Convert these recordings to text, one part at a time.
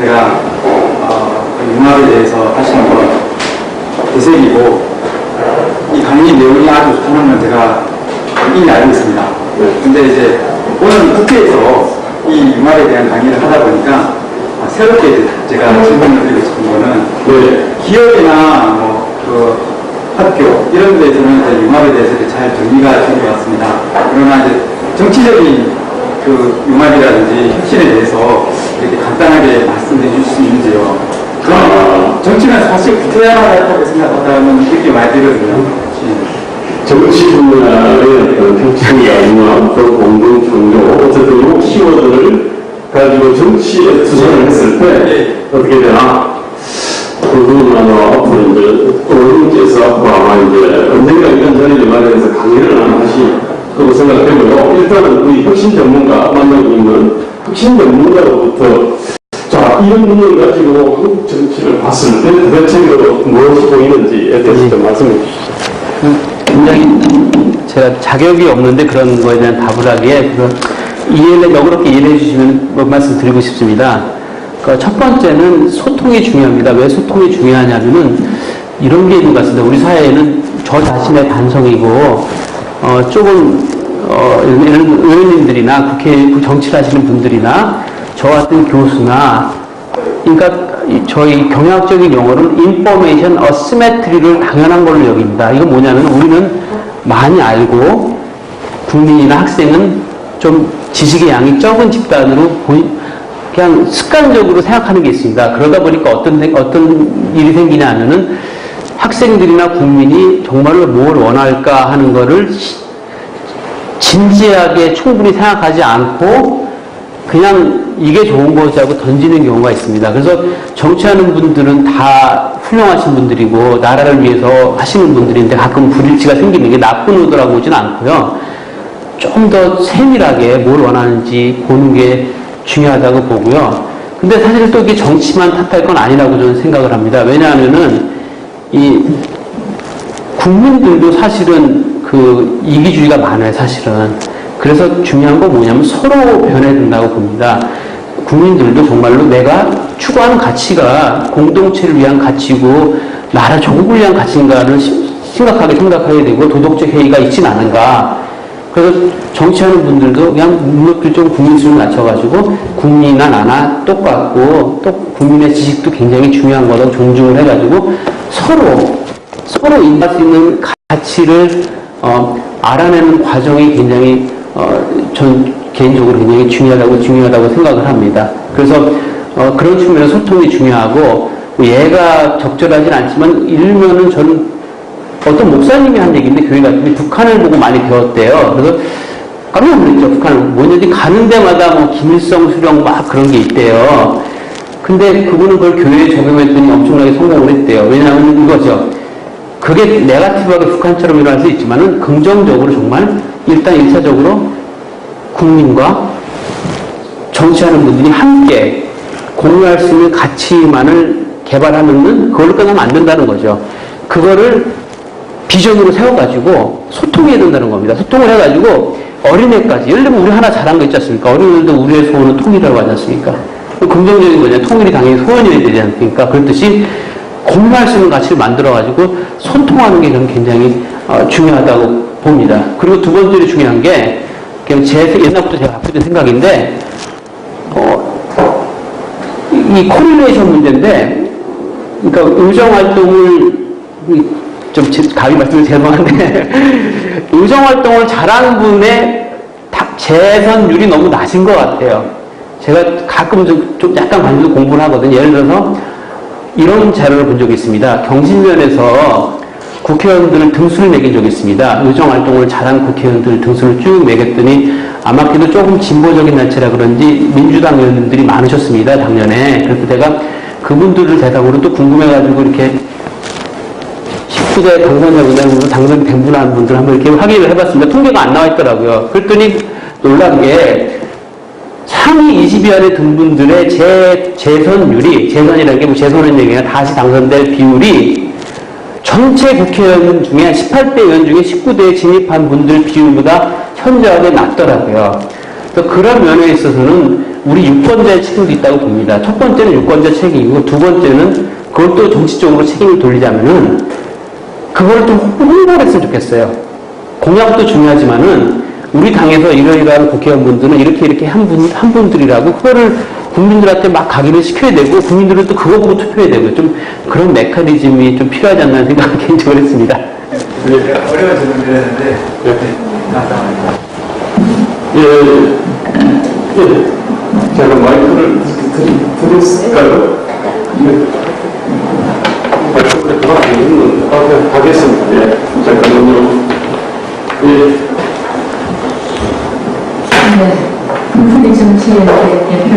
제가 어, 그 융합에 대해서 하시는 거 되새기고 이 강의 내용이 아주 좋다는 걸 제가 이미 알고 있습니다. 근데 이제 오늘 국회에서 이 융합에 대한 강의를 하다 보니까 아, 새롭게 제가 질문을 드리고 싶은 거는 네. 기업이나 뭐그 학교 이런 데에서는 융합에 대해서 잘 정리가 된 것 같습니다. 그러나 이제 정치적인 그 융합이라든지 혁신에 대해서 이렇게 간단하게 말씀해 주실 수 있는지요? 저는 정치는 사실 구태야라고 생각한다는 느낌이 많이 들거든요. 예. 정치 분야의 정치와 융합, 또 공동 종교, 어쨌든 이 키워드를 가지고 정치에 투자를 했을 때 어떻게 되나? 아마 앞으로 이제 또님께서 앞으로 아마 이제 언젠가 이런 자리를 마련해서 강의를 하나 하시 고 생각되고요. 일단은 우리 혁신 전문가 만나고 있는 혁신 전문가로부터 자, 이런 문제를 가지고 한국 정치를 봤을 때 대체적으로 무엇이 보이는지에 대해서 좀 말씀해 주시죠. 굉장히 제가 자격이 없는데 그런 거에 대한 답을 하기에 그런 이해를 너그럽게 이해해 주시면 몇 말씀 드리고 싶습니다. 그첫 번째는 소통이 중요합니다. 왜 소통이 중요하냐면은 이런 게 있는 것 같습니다. 우리 사회에는 저 자신의 반성이고 어 조금 어 이런 의원님들이나 국회 정치를 하시는 분들이나 저 같은 교수나 그러니까 이- 저희 경영학적인 용어로는 인포메이션 어스메트리를 당연한 걸로 여깁니다. 이건 뭐냐면 우리는 많이 알고 국민이나 학생은 좀 지식의 양이 적은 집단으로 보이- 그냥 습관적으로 생각하는 게 있습니다. 그러다 보니까 어떤 생- 어떤 일이 생기냐 하면은 학생들이나 국민이 정말로 뭘 원할까 하는 시- 진지하게 충분히 생각하지 않고 그냥 이게 좋은 거지 하고 던지는 경우가 있습니다. 그래서 정치하는 분들은 다 훌륭하신 분들이고 나라를 위해서 하시는 분들인데 가끔 불일치가 생기는 게 나쁜 의도라고 보진 않고요. 좀 더 세밀하게 뭘 원하는지 보는 게 중요하다고 보고요. 근데 사실 또 이게 정치만 탓할 건 아니라고 저는 생각을 합니다. 왜냐하면은 이 국민들도 사실은 그 이기주의가 많아요, 사실은. 그래서 중요한 건 뭐냐면 서로 변해준다고 봅니다. 국민들도 정말로 내가 추구하는 가치가 공동체를 위한 가치고 나라 정부를 위한 가치인가를 시- 심각하게 생각해야 되고 도덕적 해이가 있진 않은가. 그래서 정치하는 분들도 그냥 눈높이를 좀 국민수를 낮춰가지고 국민이나 나나 똑같고 또 국민의 지식도 굉장히 중요한 거다 존중을 해가지고 서로 서로 인할 수 있는 가치를 어, 알아내는 과정이 굉장히 어, 전 개인적으로 굉장히 중요하다고 중요하다고 생각을 합니다. 그래서 어, 그런 측면에서 소통이 중요하고 뭐 얘가 적절하진 않지만 일면은 저는 어떤 목사님이 한 얘기인데 교회 같은데 북한을 보고 많이 배웠대요. 그래서 깜짝 놀랐죠. 북한을 뭐냐지 가는 데마다 뭐 김일성 수령 막 그런 게 있대요. 근데 그분은 그걸 교회에 적용했더니 엄청나게 성공을 했대요. 왜냐하면 이거죠. 그게 네가티브하게 북한처럼 일어날 수 있지만은 긍정적으로 정말 일단 일차적으로 국민과 정치하는 분들이 함께 공유할 수 있는 가치만을 개발하면은 그걸로 끝나면 안 된다는 거죠. 그거를 비전으로 세워가지고 소통해야 된다는 겁니다. 소통을 해가지고 어린애까지. 예를 들면 우리 하나 잘한 거 있지 않습니까? 어린애들도 우리의 소원은 통일이라고 하지 않습니까? 긍정적인 거냐. 통일이 당연히 소원이 되지 않습니까? 그렇듯이 공유할 수 있는 가치를 만들어가지고 소통하는 게 저는 굉장히 어, 중요하다고 봅니다. 그리고 두 번째로 중요한 게 제 옛날부터 제가 갖고 있는 생각인데 어, 이 코릴레이션 문제인데 그러니까 의정 활동을 좀 제- 감히 말씀을 죄송한데 의정 활동을 잘하는 분의 다- 재선율이 너무 낮은 것 같아요. 제가 가끔 좀, 좀 약간 관심도 공부를 하거든요. 예를 들어서 이런 자료를 본 적이 있습니다. 경신면에서 국회의원들을 등수를 매긴 적이 있습니다. 의정 활동을 잘한 국회의원들 등수를 쭉 매겼더니 아마도 조금 진보적인 단체라 그런지 민주당 의원님들이 많으셨습니다. 작년에. 그래서 제가 그분들을 대상으로 또 궁금해가지고 이렇게 19대 당선자분들, 당선된 분 한 분들 한번 이렇게 확인을 해봤습니다. 통계가 안 나와 있더라고요. 그랬더니 놀란 게 상위 20위 안에 든 분들의 재, 재선율이, 재선이라는 게뭐 재선은 얘기가 다시 당선될 비율이 전체 국회의원 중에 18대 의원 중에 19대에 진입한 분들 비율보다 현저하게 낮더라고요. 그래서 그런 면에 있어서는 우리 유권자의 책임도 있다고 봅니다. 첫 번째는 유권자 책임이고 두 번째는 또 정치적으로 책임을 돌리자면은 그걸 좀 홍보를 했으면 좋겠어요. 공약도 중요하지만은 우리 당에서 이러이러한 국회의원분들은 이렇게 이렇게 한 분, 한 분들이라고 그거를 국민들한테 막 각인을 시켜야 되고 국민들은 또 그거 보고 투표해야 되고 좀 그런 메커니즘이 좀 필요하지 않나 생각을 개인적으로 했습니다. 제가 어려워서 좀 그랬는데 네, 감사합니다. 예, 예. 제가 마이크를 드- 드렸을까요? 예. 마이크를 그만 있는, 아, 네, 가겠습니다. 예. 잠깐만요. 예. 네, 국민의 정치의 대표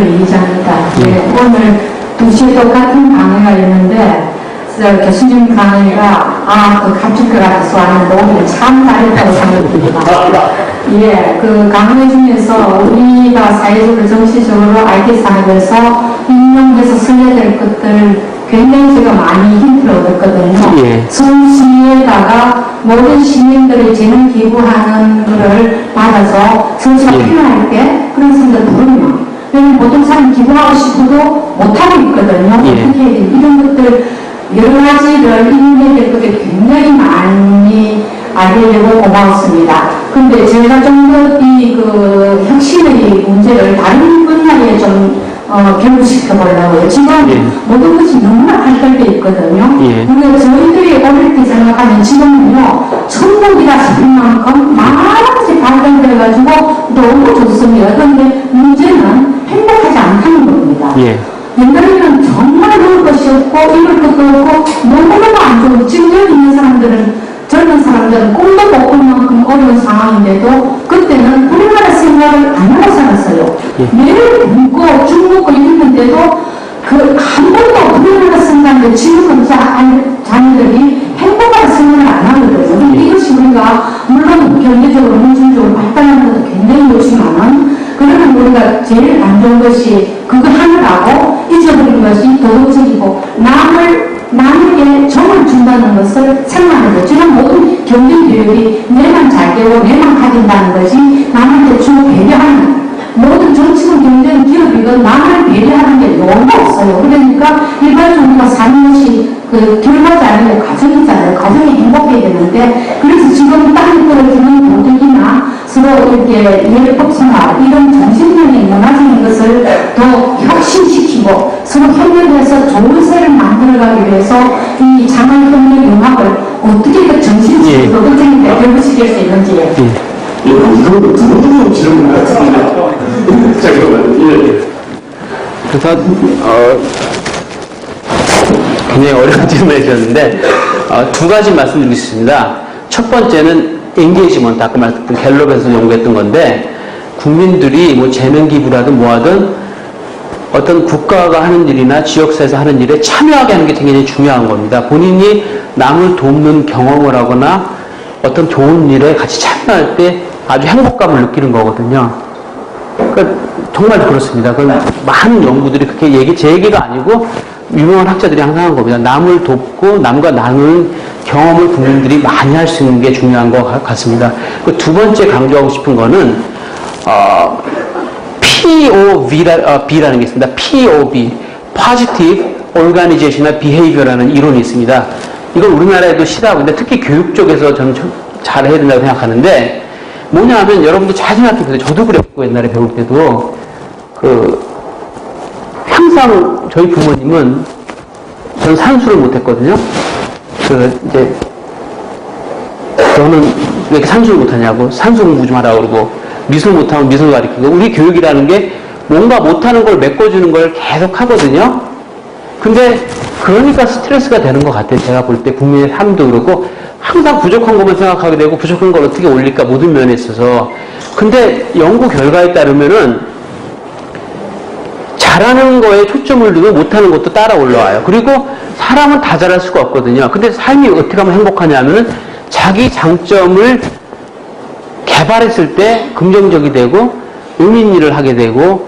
네, 오늘 2시에 똑같은 강의가 있는데, 저 교수님 강의가, 아, 그 감출 것 같아서 하는데, 오늘 참 잘했다고 생각합니다. 예, 그 강의 중에서 우리가 사회적으로 정치적으로 알게 살면서 인용해서 써야 될 것들 굉장히 제가 많이 힌트를 얻었거든요. 예. 성시에다가 모든 시민들이 재능 기부하는 거를 받아서 성시가 예. 필요할 때 그런 사람들 부르면 왜냐면 보통 사람 기부하고 싶어도 못하고 있거든요. 예. 돼? 이런 것들 여러 가지를 될 것들이 굉장히 많이 알게 되고 고마웠습니다. 근데 제가 좀 더 이 그 혁신의 문제를 다른 분야에 좀 어, 결부시켜 보려고요. 지금 예. 모든 것이 너무나 발달돼 있거든요. 예. 우리가 저희들이 어릴 때 생각하면 지금은요, 천국이라 싶을 만큼 많은 것이 발달돼가지고 너무 좋습니다. 그런데 예. 옛날에는 정말 먹을 것이 없고, 입을 것도 없고, 너무너무 안 좋은, 지금 여기 있는 사람들은, 젊은 사람들은 꿈도 못 꿀 만큼 어려운 상황인데도, 그때는 우리나라 생각을 안 하고 살았어요. 매일 굶고 죽먹고 이랬는데도, 그, 한 번도 우리나라 생각인데, 지금은 자, 자녀들이 행복한 생각을 안 하거든요. 근데 이것이 우리가, 물론 경제적으로, 민주적으로 발달하는 것도 굉장히 좋지만은, 그러면 우리가 제일 안 좋은 것이 하느라고 잊어버린 것이 도덕적이고 남을 남에게 정을 준다는 것을 생각하는 지금 모든 경제교육이 내만 잘 되고 내만 가진다는 것이 남한테 주고 배려하는 모든 정치는 경제는 기업이건 남을 배려하는 게 너무 없어요. 그러니까 일반적으로 사는 것이 그 결과가 아니고 가정이잖아요. 가정이 행복해야 되는데 그래서 지금 땅이 떨어지는 도덕이나 서로 이렇게 생활 이런 정신적인 문화적인 것을 더 혁신시키고 서로 협력해서 좋은 세를 만들어가기 위해서 이 장학협력 융합을 어떻게. 정신적인 도덕적인 데 결부시킬 수 있는지 예. 예, 이거 두분 질문 같은데. 잠깐만요. 예. 그래서 어, 굉장히 어려운 질문을 해주셨는데 어, 두 가지 말씀드리고 싶습니다. 첫 번째는 엔게이지먼트 아까 말씀드린 갤럽에서 연구했던 건데 국민들이 뭐 재능 기부라든 뭐하든 어떤 국가가 하는 일이나 지역사회에서 하는 일에 참여하게 하는 게 굉장히 중요한 겁니다. 본인이 남을 돕는 경험을 하거나 어떤 좋은 일에 같이 참여할 때 아주 행복감을 느끼는 거거든요. 그러니까 정말 그렇습니다. 그 많은 연구들이 그렇게 얘기, 제 얘기가 아니고 유명한 학자들이 항상 한 겁니다. 남을 돕고 남과 나누는 경험을 국민들이 많이 할 수 있는 게 중요한 것 같- 같습니다. 그 두 번째 강조하고 싶은 거는 어, POV라, 어, 게 있습니다. POB, Positive Organizational Behavior라는 이론이 있습니다. 이건 우리나라에도 시다고 근데 특히 교육 쪽에서 저는 좀 잘해야 된다고 생각하는데 뭐냐 하면 여러분도 잘 생각해 보세요. 저도 그랬고 옛날에 배울 때도 그 항상 저희 부모님은 저는 산수를 못했거든요. 그 이제 너는 왜 이렇게 산수를 못하냐고 산수 공부 좀 하라고 그러고 미술 못하면 미술 가르치고 우리 교육이라는 게 뭔가 못하는 걸 메꿔주는 걸 계속 하거든요. 근데 그러니까 스트레스가 되는 것 같아요. 제가 볼 때 국민의 삶도 그렇고 항상 부족한 것만 생각하게 되고 부족한 걸 어떻게 올릴까 모든 면에 있어서 근데 연구 결과에 따르면은 잘하는 거에 초점을 두고 못하는 것도 따라 올라와요. 그리고 사람은 다 잘할 수가 없거든요. 근데 삶이 어떻게 하면 행복하냐 하면은 자기 장점을 개발했을 때 긍정적이 되고 의미 있는 일을 하게 되고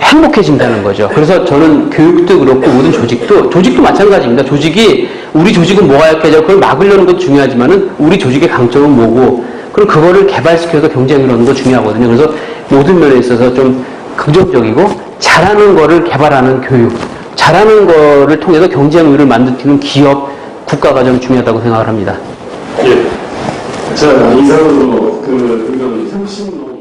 행복해진다는 거죠. 그래서 저는 교육도 그렇고 모든 조직도 조직도 마찬가지입니다. 조직이 우리 조직은 뭐가 약해져 그걸 막으려는 것도 중요하지만은 우리 조직의 강점은 뭐고 그럼 그거를 개발시켜서 경쟁을 하는 거 중요하거든요. 그래서 모든 면에 있어서 좀 긍정적이고 잘하는 거를 개발하는 교육, 잘하는 거를 통해서 경쟁률을 만드는 기업, 국가가 좀 중요하다고 생각을 합니다. 예. 자, 이상으로 그, 그런 혁신